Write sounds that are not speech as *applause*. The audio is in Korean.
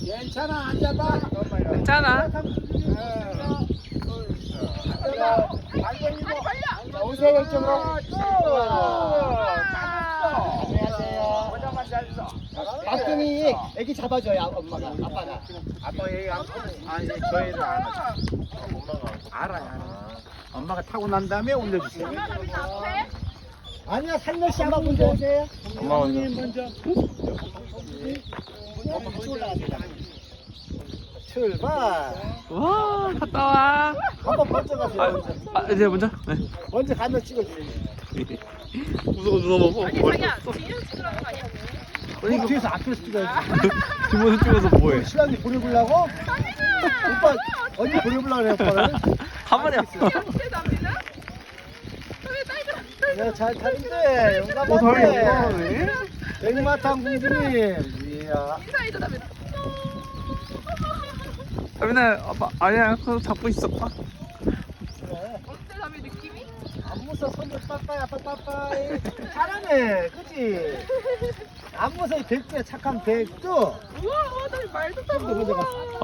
괜찮아 앉아봐. 괜찮아. 오세요 이쪽으로. 안녕하세요. 모자만 잘 써. 박근이 애기 잡아줘요 엄마가 아빠가. 아빠 얘기 안 아니 안 하죠. 알아요. 알아. 엄마가 타고 난 다음에 올려주세요. 아니야 살며시 한번 먼저 오세요. 엄마 먼저. 올라갑니다. 출발. 와, 갔다 와. 한번 먼저 아, 가세요. 먼저. 아 이제 먼저. 네. 먼저 가면 찍어주세요. 무서워 누나 봐봐. 자기야 뒤에서 찍으라는 거 아니야? 어, 뒤에서 앞에서 찍어야지. *laughs* 뒷모습 찍어서 뭐해? 신랑이 보내보려고? 오빠 언니 보내보려고 그래 오빠를. *laughs* 한 마리야. 어떻게 답니다? 왜 딸들 야, 잘 타는데 오, 용감한데. 다행이네. 백마탄 공주님. 이야. 인사해줘. 다민아, 아빠 아니야. 그거 잡고 있었다. 그래. 어때 답이 느낌이? 안 무서워 손들 빠빠이 아빠 빠빠이 잘하네 그치 안 무서워 백두야 착한 백두 우와 나 말도 다 먼저 가. 아,